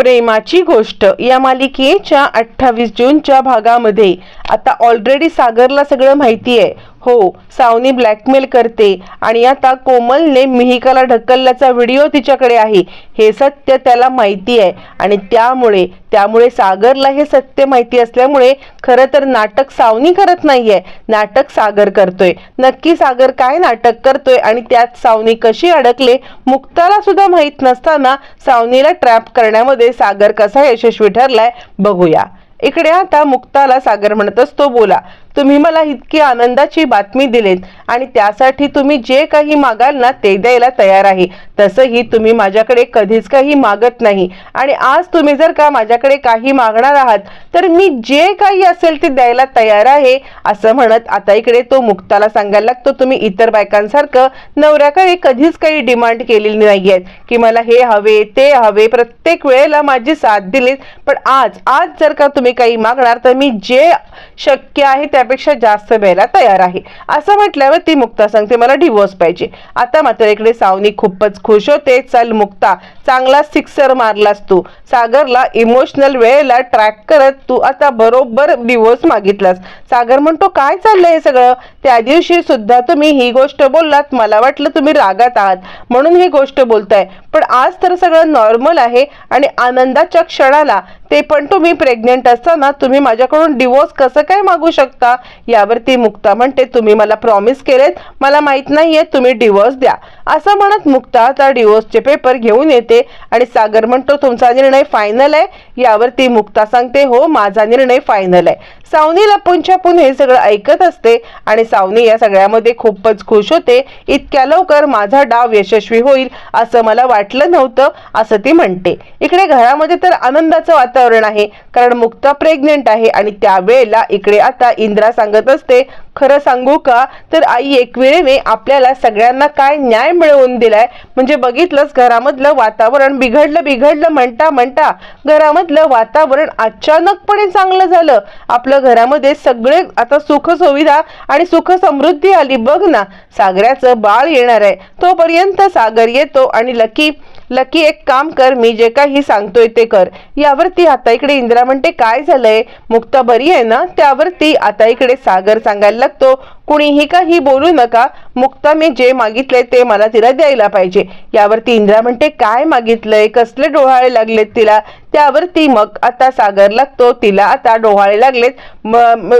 प्रेमाची गोष्ट. या मालिकेच्या अठ्ठावीस जूनच्या भागामध्ये आता ऑलरेडी सागरला सगळं माहिती आहे हो सावनी ब्लॅकमेल करते. आणि आता कोमलने मिहिकाला ढकलल्याचा व्हिडिओ तिच्याकडे आहे. हे सत्य त्याला माहिती आहे. आणि त्यामुळे त्यामुळे सागरला हे सत्य माहिती असल्यामुळे खरं तर नाटक सावनी करत नाहीये. नाटक सागर करतोय. नक्की सागर काय नाटक करतोय आणि त्यात सावनी कशी अडकले मुक्ताला सुद्धा माहीत नसताना सावनीला ट्रॅप करण्यामध्ये सागर कसा यशस्वी ठरलाय बघूया. इकडे आता मुक्ताला सागर म्हणत असतो बोला. तुम्ही मला इतकी आनंदाची बातमी दिलीत आणि त्यासाठी तुम्ही जे काही मागाल ना ते द्यायला तयार आहे. तसंही तुम्ही माझ्याकडे कधीच काही मागत नाही. आणि आज तुम्ही जर का माझ्याकडे काही मागणार आहात तर मी जे काही असेल ते द्यायला तयार आहे असं म्हणत आता इकडे तो मुक्ताला सांगायला लागतो तुम्ही इतर बायकांसारखं नवऱ्याकडे कधीच काही डिमांड केलेली नाही आहेत की मला हे हवे ते हवे प्रत्येक वेळेला माझी साथ दिलीत. पण आज आज जर का तुम्ही काही मागणार तर मी जे शक्य आहे त्यापेक्षा जास्त द्यायला तयार आहे. असं म्हटल्यावर ती मुक्ता सांगते मला डिवोर्स पाहिजे. आता मात्र इकडे सावनी खूपच खुश होते. चल मुक्ता चांगला सिक्सर मारलास तू. सागरला इमोशनल वेळेला ट्रॅक करत तू आता बरोबर डिवोर्स मागितलास. सागर म्हणतो काय चाललंय हे सगळं? त्या दिवशी सुद्धा तुम्ही ही गोष्ट बोललात. मला वाटलं तुम्ही रागात आहात. म्हणून ही गोष्ट बोलताय. पण आज तर सगळं नॉर्मल आहे आणि आनंदाच्या क्षणाला ते पण तुम्ही प्रेग्नेंट असताना तुम्ही माझ्याकडून डिवोर्स कसं काय मागू शकता? यावरती मुक्ता म्हणते तुम्ही मला प्रॉमिस केलेत मला माहीत नाहीये तुम्ही डिवोर्स द्या. असं म्हणत मुक्ता आता डिवोर्सचे पेपर घेऊन येते आणि सागर म्हणतो तुमचा निर्णय फायनल आहे. यावरती मुक्ता सांगते हो माझा निर्णय फायनल आहे. सावनी पुंछापून हे सगळं ऐकत असते आणि सावनी या सगळ्यामध्ये खूपच खुश होते. इतक्या लवकर माझा डाव यशस्वी होईल असं मला वाटलं नव्हतं असं ती म्हणते. इकडे घरामध्ये तर आनंदाचं वातावरण आहे कारण मुक्ता प्रेग्नेंट आहे आणि त्यावेळेला इकडे आता इंद्रा सांगत असते खरं सांगू का? तर आई एकवेळेने आपल्याला सगळ्यांना काय न्याय मिळवून दिलाय? म्हणजे बघितलंच घरामधलं वातावरण बिघडलं बिघडलं म्हणता म्हणता घरामधलं वातावरण अचानकपणे चांगलं झालं. आपलं घरामध्ये सगळे आता सुख सुविधा आणि सुख समृद्धी आली. बघ ना सागराचं बाळ येणार आहे. तोपर्यंत सागर येतो आणि लकी लकी एक काम कर मी जे काही सांगतोय ते कर. यावर ती आता इकडे इंदिरा म्हणते काय झालंय? मुक्ता बरी आहे ना? त्यावरती आता इकडे सागर सांगायला लागतो. कुणीही काही बोलू नका. मुक्ता मी जे मागितलंय ते मला तिला द्यायला पाहिजे. यावरती इंदिरा म्हणते काय मागितलंय? कसले डोहाळे लागलेत तिला? त्यावरती मग आता सागर लागतो तिला आता डोहाळे लागलेत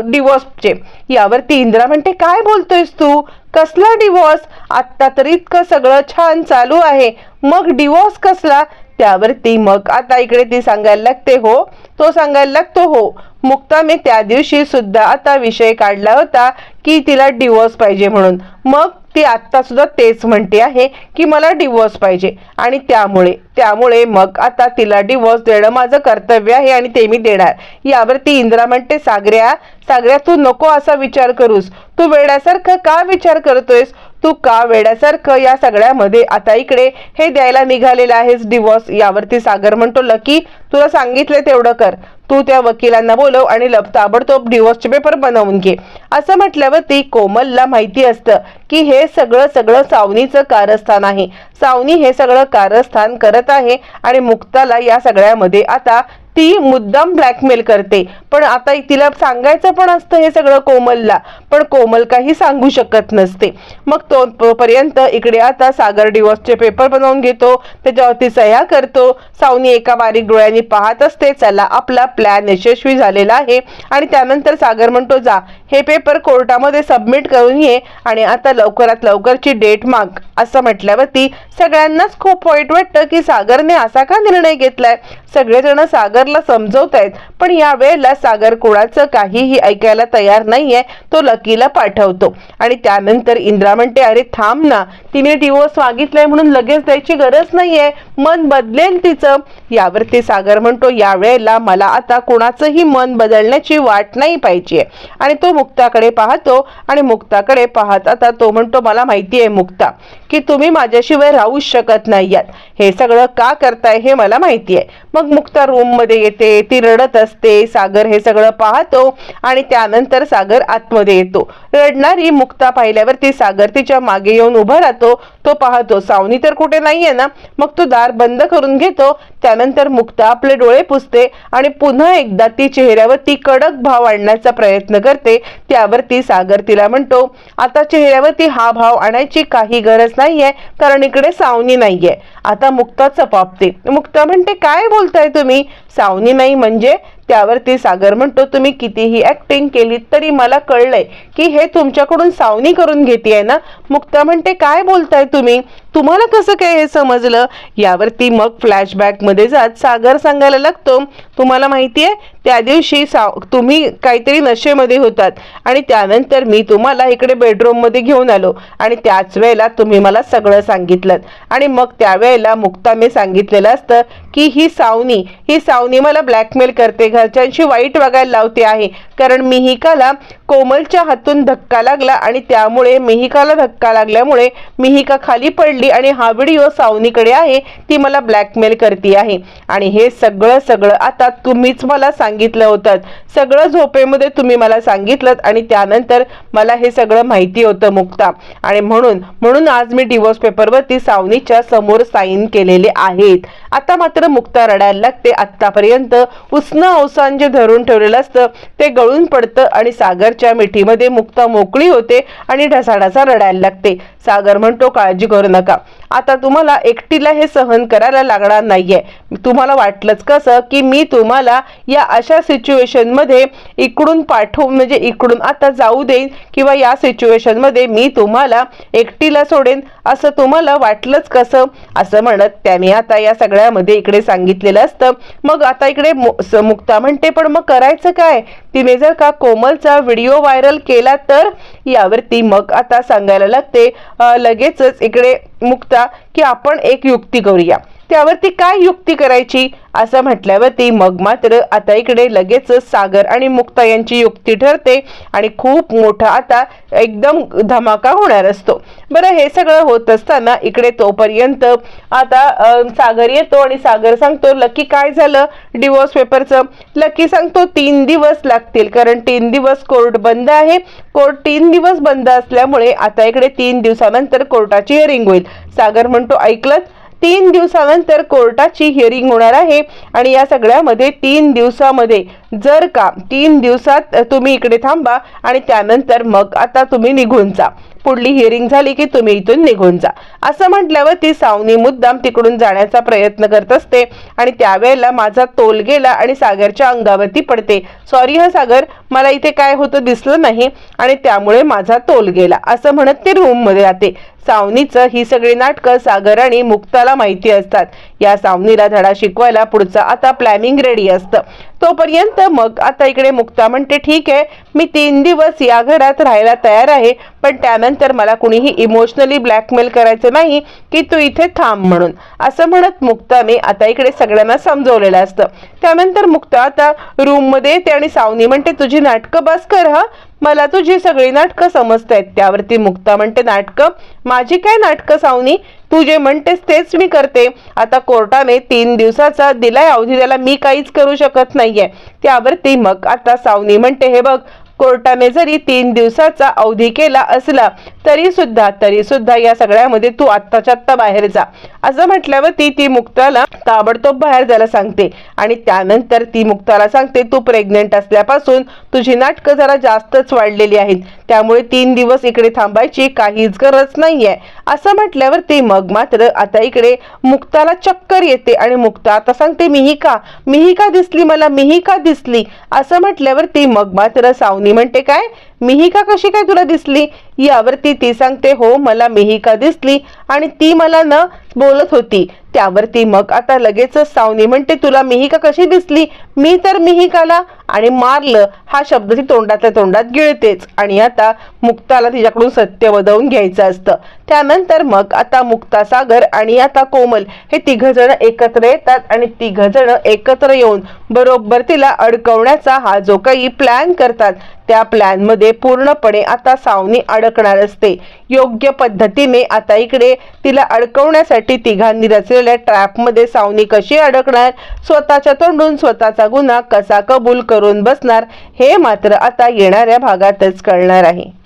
डिवोर्सचे यावरती इंदिरा म्हणते काय बोलतोयस तू? कसला डिवोर्स आत्ता तर इतकं सगळं छान चालू आहे. मग डिवोर्स कसला? त्यावरती मग आता इकडे ती सांगायला लागते हो. तो सांगायला लागतो हो. मुक्ता मी त्या दिवशी सुद्धा आता विषय काढला होता की तिला डिवोर्स पाहिजे म्हणून. मग ती आत्ता सुद्धा तेच म्हणते आहे की मला डिवोर्स पाहिजे. आणि त्यामुळे त्यामुळे मग आता तिला डिवोर्स देणं माझं कर्तव्य आहे आणि ते मी देणार. यावरती इंदिरा म्हणते सागऱ्या सागऱ्या तू नको असा विचार करूस. तू वेड्यासारखं का विचार करतोयस? तू का वेड्यासारखं या सगळ्यामध्ये आता इकडे हे द्यायला निघालेलं आहेस डिवॉर्स यावरती सागर म्हणतो लकी तुला सांगितले तेवढं कर. तू त्या वकिलांना बोलव आणि लप ताबडतोब डिवोर्सचे पेपर बनवून घे. असं म्हटल्यावरती कोमलला माहिती असतं की हे सगळं सगळं सावनीचं कारस्थान आहे. सावनी हे सगळं कारस्थान करत आहे आणि मुक्ताला या सगळ्यामध्ये आता ती मुद्दाम ब्लॅकमेल करते. पण आता तिला सांगायचं पण असतं हे सगळं कोमलला. पण कोमल काही सांगू शकत नसते. मग तो पर्यंत इकडे आता सागर डिवोर्सचे पेपर बनवून घेतो. त्याच्यावरती सह्या करतो. सावनी एका बारीक डोळ्यांनी पाहत असते चला आपला प्लॅन यशस्वी झालेला आहे. आणि त्यानंतर सागर म्हणतो जा. हे पेपर कोर्टामध्ये सबमिट करून ये आणि आता लवकरात लवकरची डेट माग. असं म्हटल्यावरती सगळ्यांनाच खूप वाईट वाटतं की सागरने असा का निर्णय घेतलाय? सगळेजण सागरला समजवत आहेत पण या वेळेला सागर कोणाचं काहीही ऐकायला तयार नाहीये तो लकीला पाठवतो. आणि त्यानंतर इंद्रा म्हणते अरे थांब ना तिने डिवोर्स मागितलाय म्हणून लगेच द्यायची गरज नाहीये मन बदलेल तिचं. यावरती सागर म्हणतो या वेळेला मला आता आता कुणाचंही मन बदलण्याची वाट नाही पाहिजे. आणि तो मुक्ताकडे पाहतो आणि मुक्ताकडे पाहत आता तो म्हणतो मला माहिती आहे मुक्ता की तुम्ही माझ्याशिवाय राहूच शकत नाही आहात हे सगळं का करताय हे मला माहिती आहे मग मुक्ता रूममध्ये येते ती रडत असते सागर हे सगळं पाहतो आणि त्यानंतर सागर आतमध्ये येतो. रडणारी मुक्ता पाहिल्यावरती सागर तिच्यामागे येऊन उभा राहतो तो पाहतो सावनी तर कुठे नाहीये ना? मग तो दार बंद करून घेतो त्यानंतर मुक्ता आपले डोळे पुसते आणि पुन्हा एकदा ती चेहऱ्यावरती कडक भाव आणण्याचा प्रयत्न करते. त्यावर ती सागर तिला म्हणतो आता चेहऱ्यावरती हा भाव आणायची काही गरज नाहीये कारण इकडे सावनी नाहीये. आता मुक्ता चपापते मुक्ता म्हणते काय बोलताय तुम्ही? सावनी नाही म्हणजे त्यावरती सागर म्हणतो तुम्ही कितीही ऍक्टिंग केली तरी मला कळलंय की हे तुमच्याकडून सावनी करून घेते ना? मुक्ता म्हणते काय बोलताय तुम्ही? तुम्हाला कसं काय हे समजलं? यावरती मग फ्लॅशबॅकमध्ये जात सागर सांगायला लागतो तुम्हाला माहिती आहे त्या दिवशी साव तुम्ही काहीतरी नशेमध्ये होतात. आणि त्यानंतर मी तुम्हाला इकडे बेडरूममध्ये घेऊन आलो. आणि त्याच वेळेला तुम्ही मला सगळं सांगितलं आणि मग त्यावेळेला मुक्ताने सांगितलेलं असतं की ही सावनी ही सावनी मला ब्लॅकमेल करते. घरच्यांशी वाईट वागायला लावते आहे. कारण मी ही कला कोमलच्या हातून धक्का लागला आणि त्यामुळे मिहिकाला धक्का लागल्यामुळे मिहिका खाली पडली आणि हा व्हिडिओ सावनीकडे आहे ती मला ब्लॅकमेल करते आहे. आणि हे सगळं सगळं आता तुम्हीच मला सांगितलं होतं. सगळं झोपेमध्ये तुम्ही मला सांगितलं आणि त्यानंतर मला हे सगळं माहिती होतं मुक्ता. आणि म्हणून म्हणून आज मी डिवोर्स पेपरवरती सावनीच्या समोर साईन केलेले आहेत. आता मात्र मुक्ता रडायला लागते. आत्तापर्यंत उष्ण अवसान जे धरून ठेवलेलं असतं ते गळून पडतं आणि सागर मिठीमध्ये मुक्ता मोकळी होते आणि ढसाढसा रडायला लागते. सागर म्हणतो काळजी करू नका. आता तुम्हाला एकटीला हे सहन करायला लागणार नाहीये. तुम्हाला वाटलंच कसं की मी तुम्हाला या अशा सिच्युएशनमध्ये इकडून पाठवून म्हणजे इकडून आता जाऊ देईन किंवा या सिच्युएशनमध्ये मी तुम्हाला एकटीला सोडेन असं तुम्हाला वाटलंच कसं? असं म्हणत त्याने आता या सगळ्यामध्ये इकडे सांगितलेलं असतं. मग आता इकडे मु- स- मुक्ता म्हणते पण मग करायचं काय? तिने जर का कोमलचा व्हिडिओ व्हायरल केला तर? यावरती मग आता सांगायला लागते लगेचच इकडे मुक्ता की आपण एक युक्ती करूया. त्यावरती काय युक्ती करायची? असं म्हटल्यावरती मग मात्र आता इकडे लगेच सागर आणि मुक्ता यांची युक्ती ठरते आणि खूप मोठा आता एकदम धमाका होणार असतो. बरं हे सगळं होत असताना इकडे तोपर्यंत आता सागर येतो आणि सागर सांगतो लकी काय झालं डिवोर्स पेपरचं लकी सांगतो तीन दिवस लागतील कारण तीन दिवस कोर्ट बंद आहे. कोर्ट तीन दिवस बंद असल्यामुळे आता इकडे तीन दिवसानंतर कोर्टाची हिअरिंग होईल. सागर म्हणतो ऐकलं तीन दिवसानंतर कोर्टाची हिअरिंग होणार आहे. आणि या सगळ्यामध्ये तीन दिवसामध्ये जर का तीन दिवसात तुम्ही इकडे थांबा आणि त्यानंतर मग आता तुम्ही निघून जा. पुढली हिअरिंग झाली की तुम्ही इथून निघून जा. असं म्हटल्यावर ती सावनी मुद्दाम तिकडून जाण्याचा प्रयत्न करत असते आणि त्यावेळेला माझा तोल गेला आणि सागरच्या अंगावरती पडते. सॉरी हा सागर. मला इथे काय होतं दिसलं नाही आणि त्यामुळे माझा तोल गेला. असं म्हणत ती रूममध्ये राहते. जाते सावनीचं ही सगळी नाटकं सागर आणि मुक्ताला माहिती असतात. या सावनीला धडा शिकवायला पुढचं आता प्लॅनिंग रेडी असतं. तोपर्यंत मग आता इकडे मुक्ता म्हणते ठीक आहे मी तीन दिवस या घरात राहायला तयार आहे पण त्यानंतर मला कुणीही इमोशनली ब्लॅकमेल करायचं नाही की तू इथे थांब म्हणून. असं म्हणत मुक्ताने आता इकडे सगळ्यांना समजवलेलं असतं. त्यानंतर मुक्ता आता रूममध्ये येते आणि सावनी म्हणते तुझी नाटकं बस कर हा. मला तुझी सगळी नाटकं समजतायत. त्यावरती मुक्ता म्हणते नाटकं? माझी काय नाटकं सावनी? तू जे म्हणतेस तेच मी करते. आता कोर्टाने तीन दिवसाचा दिलाय अवधी त्याला मी काहीच करू शकत नाहीये. त्यावरती मग आता सावनी म्हणते हे बघ कोर्टाने जरी तीन दिवसाचा अवधी केला असला तरी सुद्धा तरी सुद्धा या सगळ्यामध्ये तू आत्ताच्या आत्ता बाहेर जा. असं म्हटल्यावर ती ती मुक्ताला ताबडतोब बाहेर जायला सांगते. आणि त्यानंतर ती मुक्ताला सांगते तू प्रेग्नेंट असल्यापासून तुझी नाटकं जरा जास्तच वाढलेली आहेत. त्यामुळे तीन दिवस इकडे थांबायची काहीच गरज नाहीये. असं म्हटल्यावर ती मग मात्र आता इकडे मुक्ताला चक्कर येते आणि मुक्ता आता सांगते मिहिका मिहिका दिसली मला मिहिका दिसली. असं म्हटल्यावर ती मग मात्र सावनी म्हणते काय? मिहिका कशी काय तुला दिसली? यावरती ती सांगते हो मला मिहिका दिसली आणि ती मला न बोलत होती. त्यावरती मग आता लगेचच सावनी म्हणते तुला मिहिका कशी दिसली? मी तर मिहिकाला. आणि मारलं हा शब्द ती तोंडातल्या तोंडात गिळतेच. आणि आता मुक्ताला तिच्याकडून सत्य वदवून घ्यायचं असतं. त्यानंतर मग आता मुक्ता सागर आणि आता कोमल हे तिघ जण एकत्र येतात आणि तिघ जण एकत्र येऊन बरोबर तिला अडकवण्याचा हा जो काही प्लॅन करतात त्या प्लॅनमध्ये पूर्णपणे आता सावनी अडकणार असते. योग्य पद्धतीने आता इकडे तिला अडकवण्यासाठी तिघांनी रचले ट्रॅप ट्रॅपमध्ये सावनी कशी अडकणार? स्वतःच्या तोंडून स्वतःचा गुन्हा कसा कबूल करून बसणार? हे मात्र आता येणाऱ्या भागातच कळणार आहे.